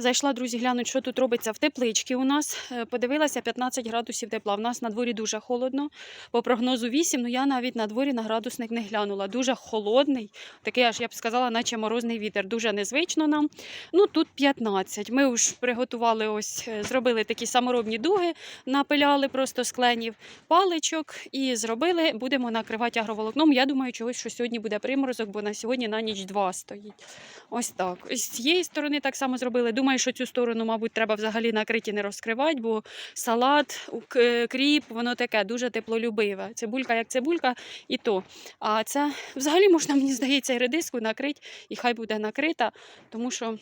Зайшла, друзі, глянуть, що тут робиться в тепличці у нас. Е, Подивилася 15 градусів тепла. У нас на дворі дуже холодно. По прогнозу 8, ну я навіть на дворі на градусник не глянула. Дуже холодний, такий аж я б сказала, наче морозний вітер. Дуже незвично нам. Ну тут 15. Ми вже приготували ось, е, зробили такі саморобні дуги, напиляли просто з кленів паличок і зробили. Будемо накривати агроволокном. Я думаю, чогось, що сьогодні буде приморозок, бо на сьогодні на ніч 2 стоїть. Ось так. З цієї сторони так само зробили. Думаю, що цю сторону, мабуть, треба взагалі накриті не розкривати, бо салат, кріп, воно таке дуже теплолюбиве. Цибулька як цибулька, і то. А це взагалі можна, мені здається, і редиску накрити, і хай буде накрита, тому що.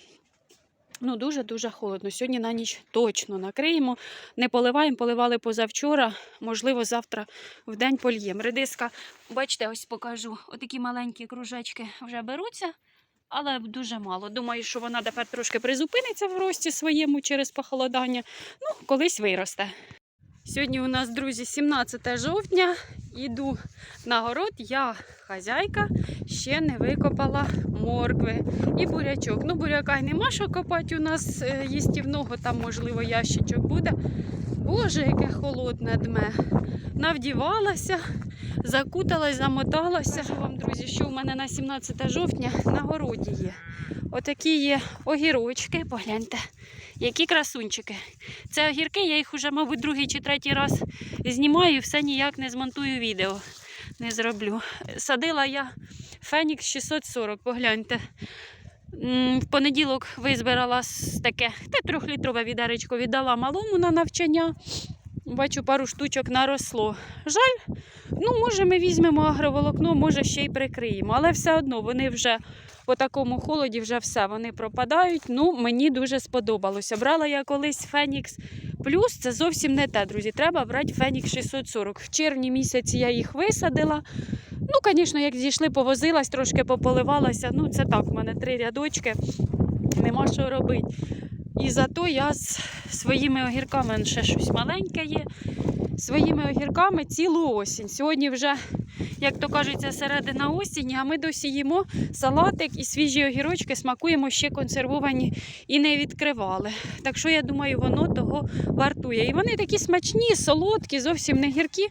Ну, дуже-дуже холодно. Сьогодні на ніч точно накриємо. Не поливаємо, поливали позавчора. Можливо, завтра в день польємо. Редиска, бачите, ось покажу. Отакі маленькі кружечки вже беруться, але дуже мало. Думаю, що вона тепер трошки призупиниться в рості своєму через похолодання. Ну, колись виросте. Сьогодні у нас, друзі, 17 жовтня. Іду на город. Я хазяйка, ще не викопала моркви і бурячок. Ну, буряка й нема що копати у нас е, їстівного, там, можливо, ящичок буде. Боже, яке холодне дме. Навдівалася, закуталась, замоталася. Кажу вам, друзі, що у мене на 17 жовтня на городі є. Отакі є огірочки, погляньте, які красунчики. Це огірки, я їх уже, мабуть, другий чи третій раз знімаю, все ніяк не змонтую відео. Не зроблю. Садила я Фенікс 640, погляньте. В понеділок визбирала таке те трьохлітрове відеречко, віддала малому на навчання. Бачу, пару штучок наросло. Жаль, ну, може, ми візьмемо агроволокно, може ще й прикриємо. Але все одно вони вже по такому холоді вже все, вони пропадають. Ну, мені дуже сподобалося. Брала я колись Фенікс Плюс, це зовсім не те, друзі. Треба брати Фенікс 640. В червні місяці я їх висадила. Ну, звісно, як зійшли, повозилась, трошки пополивалася. Ну, це так, в мене три рядочки, нема що робити. І зато я з своїми огірками, ще щось маленьке є, своїми огірками цілу осінь. Сьогодні вже, як то кажеться, середина осені, а ми досі їмо салатик і свіжі огірочки смакуємо ще консервовані і не відкривали. Так що я думаю, воно того вартує. І вони такі смачні, солодкі, зовсім не гіркі.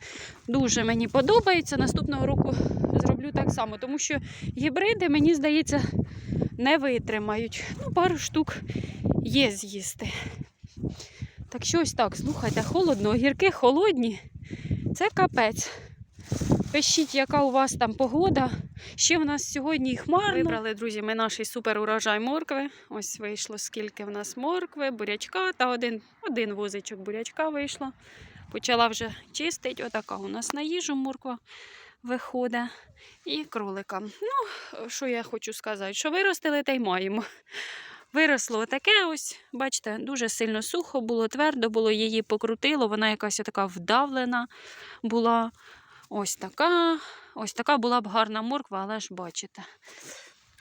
Дуже мені подобається. Наступного року зроблю так само, тому що гібриди, мені здається, не витримають. Ну, пару штук є з'їсти. Так що ось так, слухайте, холодно, огірки холодні. Це капець. Пишіть, яка у вас там погода. Ще в нас сьогодні хмарно. Вибрали, друзі, ми наш супер моркви. Ось вийшло, скільки в нас моркви, бурячка та один, один возичок бурячка вийшло. Почала вже чистити. Отака у нас на їжу морква виходить. І кроликам. Ну, що я хочу сказати, що виростили, та й маємо. Виросло таке ось, бачите, дуже сильно сухо було, твердо було, її покрутило, вона якась така вдавлена була. Ось така, ось така була б гарна морква, але ж бачите,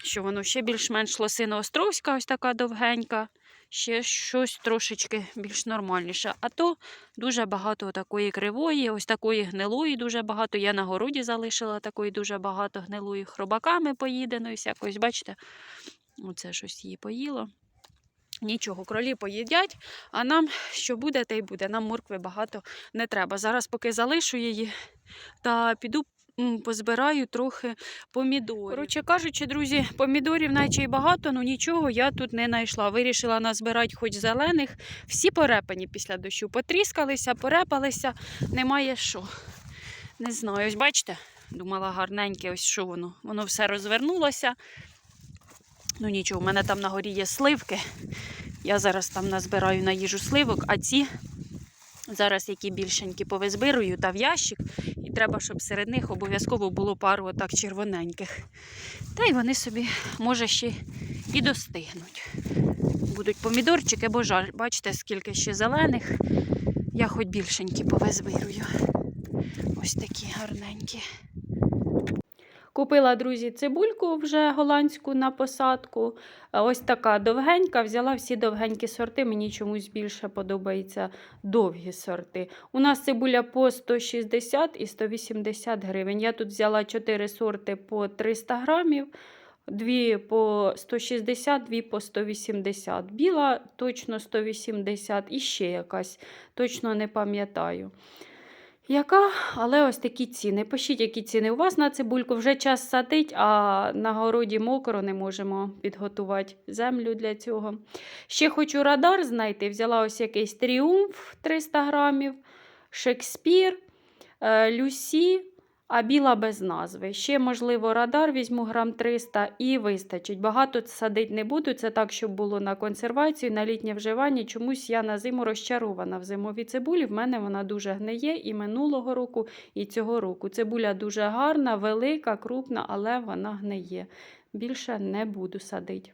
що воно ще більш-менш лосино-островська, ось така довгенька, ще щось трошечки більш нормальніше. А то дуже багато такої кривої, ось такої гнилої дуже багато. Я на городі залишила такої дуже багато гнилої хробаками поїденої, всякось, бачите, оце щось її поїло. Нічого, кролі поїдять, а нам що буде, те й буде. Нам моркви багато не треба. Зараз, поки залишу її, та піду позбираю трохи помідорів. Коротше кажучи, друзі, помідорів наче й багато, але нічого я тут не знайшла. Вирішила назбирати хоч зелених. Всі порепані після дощу. Потріскалися, порепалися, немає що. Не знаю, ось бачите, думала гарненьке, ось що воно. Воно все розвернулося. Ну нічого, у мене там на горі є сливки. Я зараз там назбираю на їжу сливок, а ці зараз які більшенькі повизбирую та в ящик. І треба, щоб серед них обов'язково було пару отак червоненьких. Та й вони собі, може, ще і достигнуть. Будуть помідорчики, бо жаль, бачите, скільки ще зелених. Я хоч більшенькі повизбирую. Ось такі гарненькі. Купила, друзі, цибульку вже голландську на посадку. Ось така довгенька. Взяла всі довгенькі сорти. Мені чомусь більше подобаються довгі сорти. У нас цибуля по 160 і 180 гривень. Я тут взяла 4 сорти по 300 грамів. Дві по 160, дві по 180. Біла точно 180 і ще якась, точно не пам'ятаю. Яка, але ось такі ціни. Пишіть, які ціни у вас на цибульку. Вже час садить, а на городі мокро не можемо підготувати землю для цього. Ще хочу радар знайти. Взяла ось якийсь тріумф 300 грамів, Шекспір, е, Люсі, а біла без назви. Ще, можливо, радар візьму грам 300 і вистачить. Багато садить не буду. Це так, щоб було на консервацію, на літнє вживання. Чомусь я на зиму розчарована в зимовій цибулі. В мене вона дуже гниє і минулого року, і цього року. Цибуля дуже гарна, велика, крупна, але вона гниє. Більше не буду садити.